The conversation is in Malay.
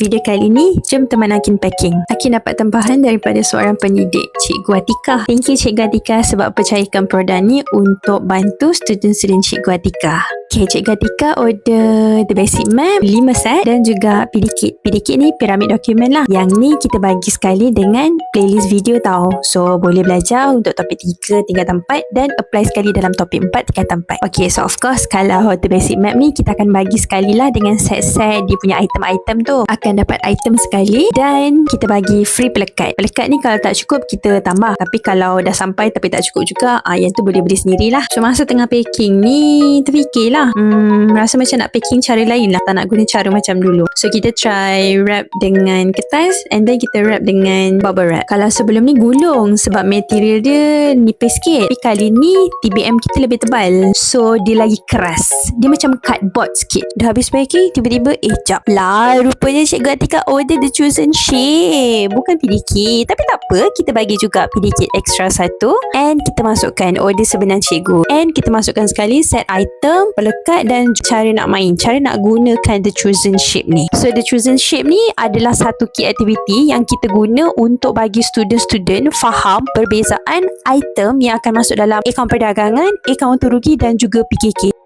Video kali ni, jom teman Akin packing. Akin dapat tempahan daripada seorang pendidik, Cikgu Atika. Thank you Cikgu Atika sebab percayakan produk ni untuk bantu student-student Cikgu Atika. Okay, Cikgu Atika order The Basic Map 5 set dan juga PDK. PDK ni piramid dokumen lah. Yang ni kita bagi sekali dengan playlist video tau. So, boleh belajar untuk topik 3 tingkatan 4 dan apply sekali dalam topik 4 tingkatan 4. Okay, so of course kalau The Basic Map ni kita akan bagi sekali lah dengan set-set dia punya item-item tu. Akan dapat item sekali dan kita bagi free pelekat. Pelekat ni kalau tak cukup kita tambah. Tapi kalau dah sampai tapi tak cukup juga, ah yang tu boleh beli sendirilah. So masa tengah packing ni terfikirlah. Hmm, rasa macam nak packing cara lain lah. Tak nak guna cara macam dulu. So kita try wrap dengan kertas and then kita wrap dengan bubble wrap. Kalau sebelum ni gulung sebab material dia nipis sikit. Tapi kali ni TBM kita lebih tebal. So dia lagi keras. Dia macam cardboard sikit. Dah habis packing tiba-tiba eh jap lah. Rupanya Cikgu Atika order the chosen shape. Bukan PDK. Tapi tak apa. Kita bagi juga PDK extra satu. And kita masukkan order sebenar cikgu. And kita masukkan sekali set item, pelekat dan cara nak main. Cara nak gunakan the chosen shape ni. So the chosen shape ni adalah satu key activity yang kita guna untuk bagi student-student faham perbezaan item yang akan masuk dalam akaun perdagangan, akaun untung rugi dan juga PKK.